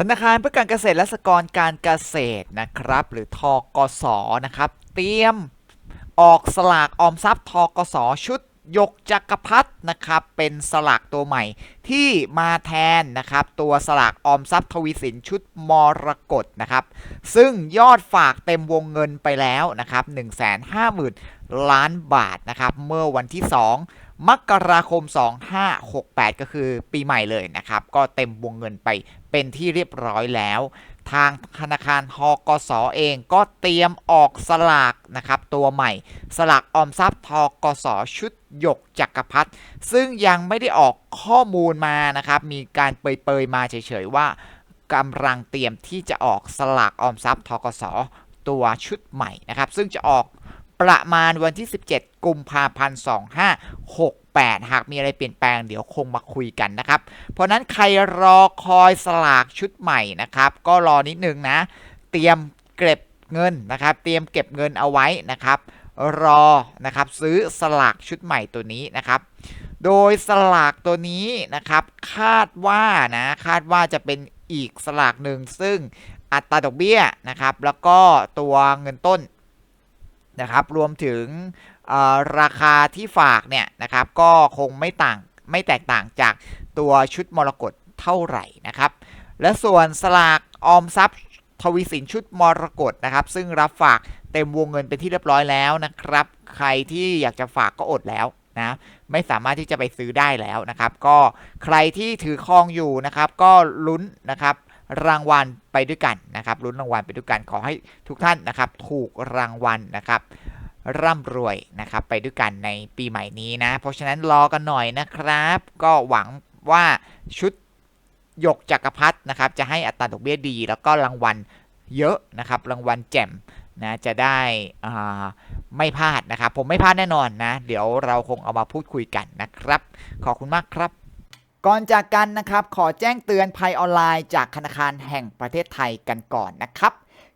ธนาคารเพื่อการเกษตรและสหกรณ์การเกษตรนะครับ หรือทกสนะครับ เตรียมออกสลากออมทรัพย์ทกสชุดยกจักรพัฒนะครับ เป็นสลากตัวใหม่ที่มาแทนนะครับ ตัวสลากออมทรัพย์ทวีสินชุดมรกตนะครับ ซึ่งยอดฝากเต็มวงเงินไปแล้วนะครับ 150,000 ล้านบาทนะครับ เมื่อวันที่ 2 มกราคม 2568 ก็คือปีใหม่เลยนะครับ ก็เต็มวงเงินไป เป็นที่เรียบร้อยแล้ว ทางธนาคารทกสเองก็เตรียมออกสลากนะครับตัวใหม่ สลากออมทรัพย์ทกสชุดหยกจักรพัฒซึ่งยังไม่ได้ออกข้อมูลมานะครับ มีการเปยๆมาเฉยๆว่ากำลังเตรียมที่จะออกสลากออมทรัพย์ทกสตัวชุดใหม่นะครับ ซึ่งจะออกประมาณวันที่ 17 กุมภาพันธ์ 2568 8 หากมีอะไรเปลี่ยนแปลงเดี๋ยวคงมาคุยกันนะครับ เพราะนั้นใครรอคอยสลากชุดใหม่นะครับ ก็รอนิดนึงนะ เตรียมเก็บเงินนะครับ เตรียมเก็บเงินเอาไว้นะครับ รอนะครับซื้อสลากชุดใหม่ตัวนี้นะครับ โดยสลากตัวนี้นะครับ คาดว่านะคาดว่าจะเป็นอีกสลากหนึ่งซึ่งอัตราดอกเบี้ยนะครับ แล้วก็ตัวเงินต้นนะครับ รวมถึง ราคาที่ฝากเนี่ยนะครับก็คงไม่ต่างไม่แตกต่างจากตัวชุดมรกตเท่าไหร่นะครับ และส่วนสลากออมทรัพย์ทวีสินชุดมรกตนะครับ ซึ่งรับฝากเต็มวงเงินเป็นที่เรียบร้อยแล้วนะครับ ใครที่อยากจะฝากก็อดแล้วนะไม่สามารถที่จะไปซื้อได้แล้วนะครับ ก็ใครที่ถือครองอยู่นะครับ ก็ลุ้นนะครับ รางวัลไปด้วยกันนะครับลุ้นรางวัลไปด้วยกันขอให้ทุกท่านนะครับ ถูกรางวัลนะครับ ร่ำรวยนะครับไปด้วยกันในปีใหม่นี้นะ เพราะฉะนั้นรอกันหน่อยนะครับ ก็หวังว่าชุดหยกจักรพัฒนะครับจะให้อัตราดอกเบี้ยดี แล้วก็รางวัลเยอะนะครับ รางวัลแจ่มนะจะได้อ่าไม่พลาดนะครับ ผมไม่พลาดแน่นอนนะ เดี๋ยวเราคงเอามาพูดคุยกันนะครับ ขอบคุณมากครับ ก่อนจากกันนะครับ ขอแจ้งเตือนภัยออนไลน์จากธนาคารแห่งประเทศไทยกันก่อนนะครับ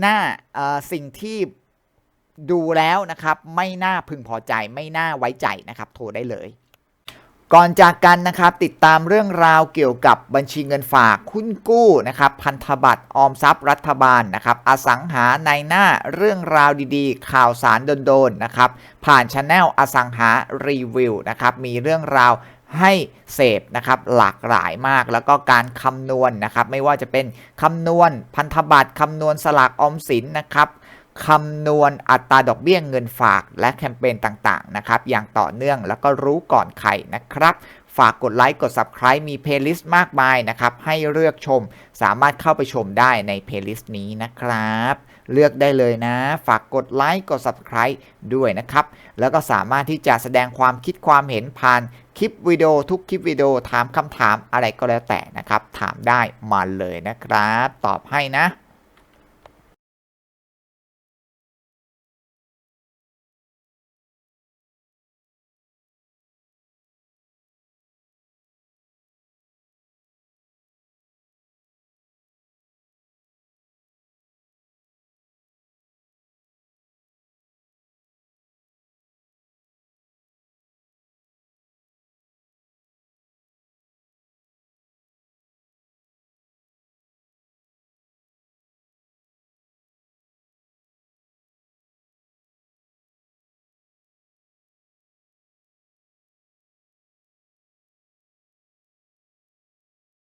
หน่าสิ่งที่ดูแล้วนะครับ ไม่น่าพึงพอใจไม่น่าไว้ใจนะครับ โทรได้เลย ก่อนจากกันนะครับ ติดตามเรื่องราวเกี่ยวกับบัญชีเงินฝากคุณกู้นะครับ พันธบัตรออมทรัพย์รัฐบาลนะครับ อสังหาในหน้าเรื่องราวดีๆ ข่าวสารโดนๆนะครับ ผ่านช anel อสังหารีวิวนะครับ มีเรื่องราว ให้เสพนะครับหลากหลายมากแล้วก็การคำนวณนะครับ ไม่ว่าจะเป็นคำนวณพันธบัตรคำนวณสลากออมสินนะครับคำนวณอัตราดอกเบี้ยเงินฝากและแคมเปญต่างๆนะครับอย่างต่อเนื่องแล้วก็รู้ก่อนใครนะครับ ฝากกดไลค์กด Subscribe มีเพลย์ลิสต์มากมายนะครับ ให้เลือกชมสามารถเข้าไปชมได้ในเพลย์ลิสต์นี้นะครับ เลือกได้เลยนะ ฝากกดไลค์กด Subscribe ด้วยนะครับ แล้วก็สามารถที่จะแสดงความคิดความเห็นผ่านคลิปวิดีโอทุกคลิปวิดีโอถามคำถามอะไรก็แล้วแต่นะครับ ถามได้มาเลยนะครับ ตอบให้นะ